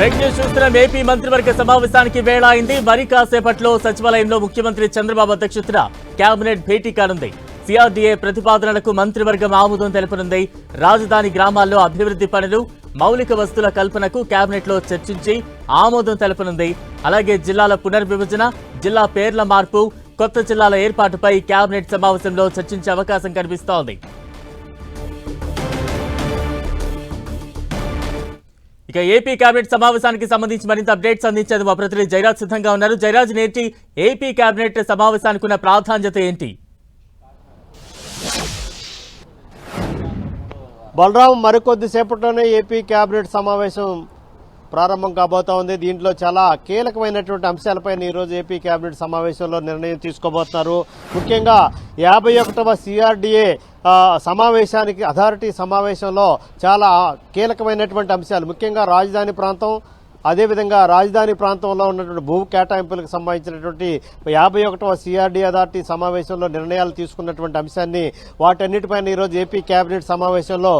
Break news చూస్తున్నాం. AP మంత్రివర్గ సమావేశానికి వేళ అయింది మరి కాసేపట్లో సచివాలయంలో ముఖ్యమంత్రి చంద్రబాబు అధ్యక్షతన కేబినెట్ భేటీ కానుంది. సిఆర్డీఏ ప్రతిపాదనలకు మంత్రివర్గం ఆమోదం తెలుపనుంది. రాజధాని గ్రామాల్లో అభివృద్ధి పనులు మౌలిక వస్తువుల కల్పనకు కేబినెట్లో చర్చించి ఆమోదం తెలుపనుంది. అలాగే జిల్లాల పునర్విభజన జిల్లా పేర్ల మార్పు కొత్త జిల్లాల ఏర్పాటుపై కేబినెట్ సమావేశంలో చర్చించే అవకాశం కనిపిస్తోంది. ఇక ఏపీ కేబినెట్ సమావేశానికి సంబంధించి మరింత అప్డేట్స్ అందించేందుకు మా ప్రతినిధి జయరాజ్ సిద్ధంగా ఉన్నారు. జయరాజ్ నేటి ఏపీ కేబినెట్ సమావేశానికి ఉన్న ప్రాధాన్యత ఏంటి? బలరాం మరికొద్దిసేపట్లోనే ఏపీ కేబినెట్ సమావేశం ప్రారంభం కాబోతా ఉంది. దీంట్లో చాలా కీలకమైనటువంటి అంశాలపైన ఈరోజు ఏపీ కేబినెట్ సమావేశంలో నిర్ణయం తీసుకోబోతున్నారు. ముఖ్యంగా యాభై ఒకటవ సిఆర్డీఏ సమావేశానికి అథారిటీ సమావేశంలో చాలా కీలకమైనటువంటి అంశాలు. ముఖ్యంగా రాజధాని ప్రాంతం అదేవిధంగా రాజధాని ప్రాంతంలో ఉన్నటువంటి భూ కేటాయింపులకు సంబంధించినటువంటి యాభై ఒకటవ సిఆర్డీ అథారిటీ సమావేశంలో నిర్ణయాలు తీసుకున్నటువంటి అంశాన్ని వాటన్నిటిపైన ఈరోజు ఏపీ కేబినెట్ సమావేశంలో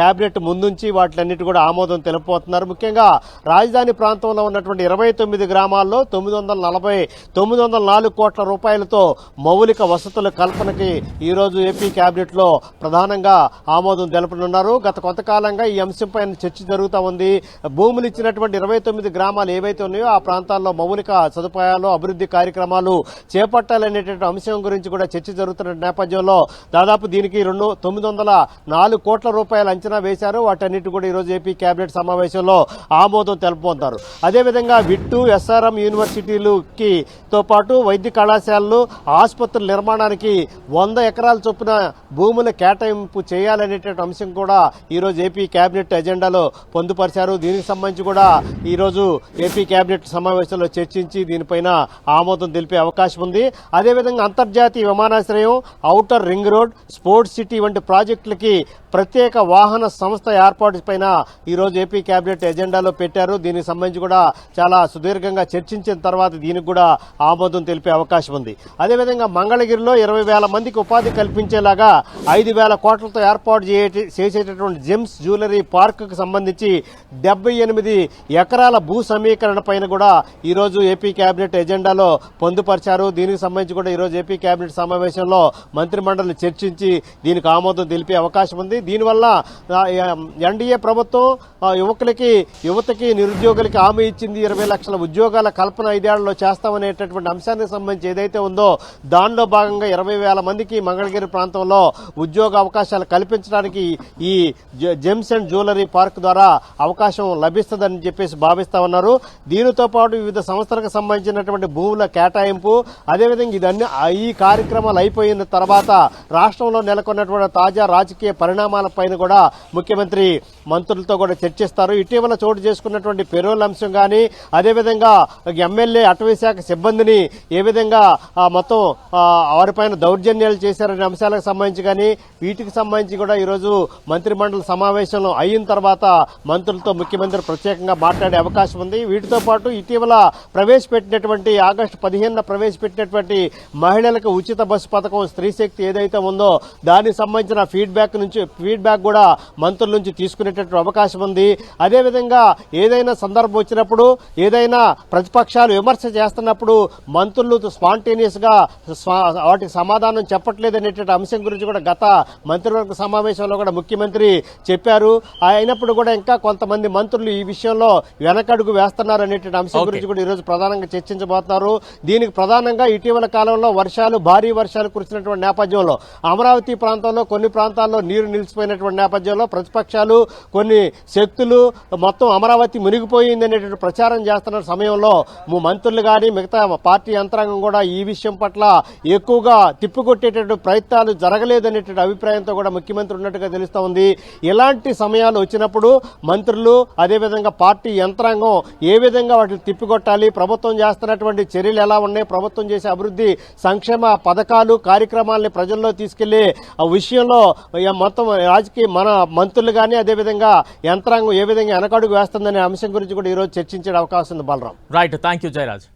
కేబినెట్ ముందుంచి వాటిలన్నిటి కూడా ఆమోదం తెలుపుతున్నారు. ముఖ్యంగా రాజధాని ప్రాంతంలో ఉన్నటువంటి ఇరవై తొమ్మిది గ్రామాల్లో తొమ్మిది వందల నలభై తొమ్మిది వందల నాలుగు కోట్ల రూపాయలతో మౌలిక వసతుల కల్పనకి ఈరోజు ఏపీ కేబినెట్లో ప్రధానంగా ఆమోదం తెలుపనున్నారు. గత కొంతకాలంగా ఈ అంశంపైన చర్చ జరుగుతూ ఉంది. భూములు ఇచ్చినటువంటి ఇరవై తొమ్మిది గ్రామాలు ఏవైతే ఉన్నాయో ఆ ప్రాంతాల్లో మౌలిక సదుపాయాలు అభివృద్ధి కార్యక్రమాలు చేపట్టాలనేటువంటి అంశం గురించి కూడా చర్చ జరుగుతున్న నేపథ్యంలో దాదాపు దీనికి రెండు తొమ్మిది వందల నాలుగు కోట్ల రూపాయలు అంచనా వేశారు. వాటన్నిటి కూడా ఈరోజు ఏపీ కేబినెట్ సమావేశంలో ఆమోదం తెలుపుతారు అదేవిధంగా విట్టు ఎస్ఆర్ఎం యూనివర్సిటీలుకి తో పాటు వైద్య కళాశాలలు ఆసుపత్రుల నిర్మాణానికి వంద ఎకరాల చొప్పున భూముల కేటాయింపు చేయాలనేటువంటి అంశం కూడా ఈరోజు ఏపీ కేబినెట్ ఎజెండాలో పొందుపరిచారు. దీనికి సంబంధించి కూడా ఈరోజు ఏపీ కేబినెట్ సమావేశంలో చర్చించి దీనిపైన ఆమోదం తెలిపే అవకాశం ఉంది. అదేవిధంగా అంతర్జాతీయ విమానాశ్రయం outer ring road sports city వంటి ప్రాజెక్టులకి ప్రత్యేక వాహన సంస్థ ఏర్పాటు పైన ఈరోజు ఏపీ కేబినెట్ ఎజెండాలో పెట్టారు. దీనికి సంబంధించి కూడా చాలా సుదీర్ఘంగా చర్చించిన తర్వాత దీనికి కూడా ఆమోదం తెలిపే అవకాశం ఉంది. అదేవిధంగా మంగళగిరిలో ఇరవై వేల మందికి ఉపాధి కల్పించేలాగా ఐదు వేల కోట్లతో ఏర్పాటు చేసేటటువంటి జెమ్స్ జ్యువెలరీ పార్కుకు సంబంధించి డెబ్బై ఎనిమిది ఎకరాల భూ సమీకరణ పైన కూడా ఈరోజు ఏపీ కేబినెట్ ఎజెండాలో పొందుపరిచారు. దీనికి సంబంధించి కూడా ఈరోజు ఏపీ కేబినెట్ సమావేశంలో మంత్రిమండలి చర్చించి దీనికి ఆమోదం తెలిపే అవకాశం ఉంది. దీనివల్ల ఎన్డీఏ ప్రభుత్వం యువకులకి యువతకి నిరుద్యోగులకి హామీ ఇచ్చింది ఇరవై లక్షల ఉద్యోగాల కల్పన ఐదేళ్ళలో చేస్తామనేటటువంటి అంశానికి సంబంధించి ఏదైతే ఉందో దానిలో భాగంగా ఇరవై వేల మందికి మంగళగిరి ప్రాంతంలో ఉద్యోగ అవకాశాలు కల్పించడానికి ఈ జె- జెమ్స్ అండ్ జ్యువెలరీ పార్క్ ద్వారా అవకాశం లభిస్తుందని చెప్పేసి భావిస్తా ఉన్నారు దీనితో పాటు వివిధ సంస్థలకు సంబంధించినటువంటి భూముల కేటాయింపు అదేవిధంగా ఇదన్నీ ఈ కార్యక్రమాలు అయిపోయిన తర్వాత రాష్ట్రంలో నెలకొన్నటువంటి తాజా రాజకీయ పరిణామాలపైన కూడా ముఖ్యమంత్రి మంత్రులతో కూడా చర్చిస్తారు. ఇటీవల చోటు చేసుకున్నటువంటి పెరోల్ అంశం కానీ అదేవిధంగా ఎమ్మెల్యే అటవీశాఖ సిబ్బందిని ఏ విధంగా మొత్తం వారిపైన దౌర్జన్యాలు చేశారనే అంశాలకు సంబంధించి కానీ వీటికి సంబంధించి కూడా ఈరోజు మంత్రిమండలి సమావేశంలో అయిన తర్వాత మంత్రులతో ముఖ్యమంత్రి ప్రత్యేకంగా మాట్లాడే అవకాశం ఉంది. వీటితో పాటు ఇటీవల ప్రవేశపెట్టినటువంటి ఆగస్టు పదిహేనున ప్రవేశపెట్టినటువంటి మహిళలకు ఉచిత బస్సు పథకం స్త్రీ శక్తి ఏదైతే ఉందో దానికి సంబంధించిన ఫీడ్బ్యాక్ నుంచి ఫీడ్బ్యాక్ కూడా మంత్రుల నుంచి తీసుకునేటటువంటి అవకాశం ఉంది. అదేవిధంగా ఏదైనా సందర్భం వచ్చినప్పుడు ఏదైనా ప్రతిపక్షాలు విమర్శ చేస్తున్నప్పుడు మంత్రులు స్పాంటేనియస్గా వాటికి సమాధానం చెప్పట్లేదు అనేటువంటి అంశం గురించి కూడా గత మంత్రివర్గ సమావేశంలో కూడా ముఖ్యమంత్రి చెప్పారు. అయినప్పుడు కూడా ఇంకా కొంతమంది మంత్రులు ఈ విషయంలో వెనకడుగు వేస్తున్నారు అనేటువంటి అంశం. గురించి కూడా ఈరోజు ప్రధానంగా చర్చించబోతున్నారు దీనికి ప్రధానంగా ఇటీవల కాలంలో వర్షాలు భారీ వర్షాలు కురిసినటువంటి నేపథ్యంలో అమరావతి ప్రాంతంలో కొన్ని ప్రాంతాల్లో నీరు నిలిచిపోయినటువంటి నేపథ్యంలో ప్రతిపక్షాలు కొన్ని శక్తులు మొత్తం అమరావతి మునిగిపోయింది అనేటువంటి ప్రచారం చేస్తున్న సమయంలో మంత్రులు కానీ మిగతా పార్టీ యంత్రాంగం కూడా ఈ విషయం పట్ల ఎక్కువగా తిప్పికొట్టేటటువంటి ప్రయత్నాలు జరగలేదనేటువంటి అభిప్రాయంతో కూడా ముఖ్యమంత్రి ఉన్నట్టుగా తెలుస్తూ ఉంది ఇలాంటి సమయాలు వచ్చినప్పుడు మంత్రులు అదేవిధంగా పార్టీ యంత్రాంగం ఏ విధంగా వాటిని తిప్పికొట్టాలి? ప్రభుత్వం చేస్తున్నటువంటి చర్యలు ఎలా ఉన్నాయి? ప్రభుత్వం చేసే అభివృద్ధి సంక్షేమ పథకాలు కార్యక్రమాలని ప్రజల్లో తీసుకెళ్ళే ఆ విషయంలో మొత్తం రాజకీయ మన మంత్రులు కానీ అదేవిధంగా యంత్రాంగం ఏ విధంగా వెనకడుగు వేస్తుందనే అంశం గురించి కూడా ఈరోజు చర్చించే అవకాశం ఉంది Balram. Right thank you Jayaraj